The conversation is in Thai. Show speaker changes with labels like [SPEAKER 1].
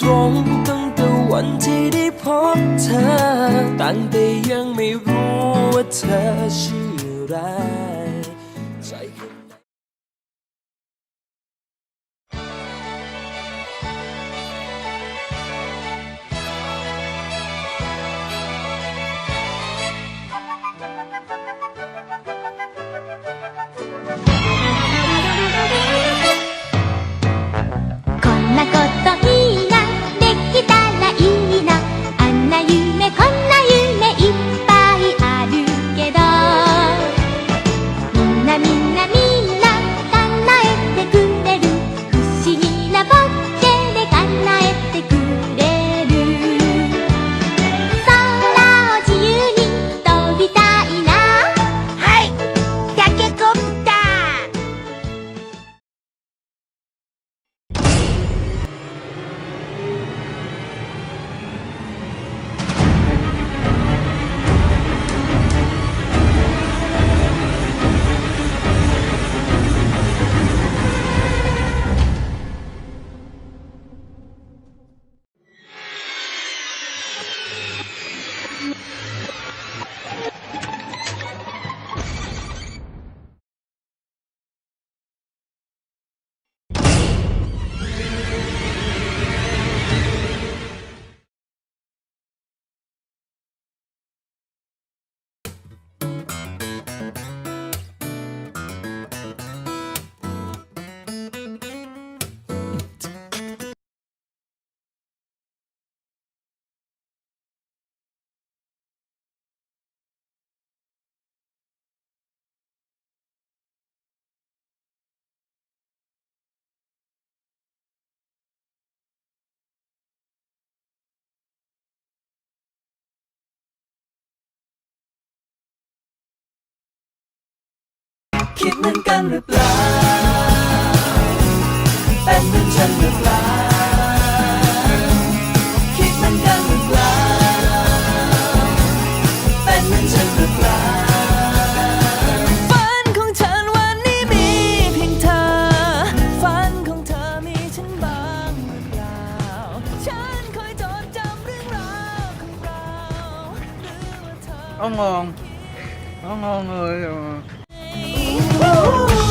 [SPEAKER 1] ตรงตั้งแต่วันที่ได้พบเธอตั้งแต่ยังไม่รู้ว่าเธอชื่ออะไร
[SPEAKER 2] me.
[SPEAKER 3] คิดเหมือนกันหรือเปล่า เป็นเหมือนฉันหรือเปล่า คิดเหมือนกันหรือเปล่า เป็นเหมือนฉันหรือเปล่า ฝันของฉันวันนี้มีเพียงเธอ ฝันของเธอมีฉันบ้างหรือเปล่า ฉันคอยจดจำเรื่องราวของเราหรือว่าเธอ
[SPEAKER 4] ก็งงก็งงเลย อะ
[SPEAKER 3] Woo!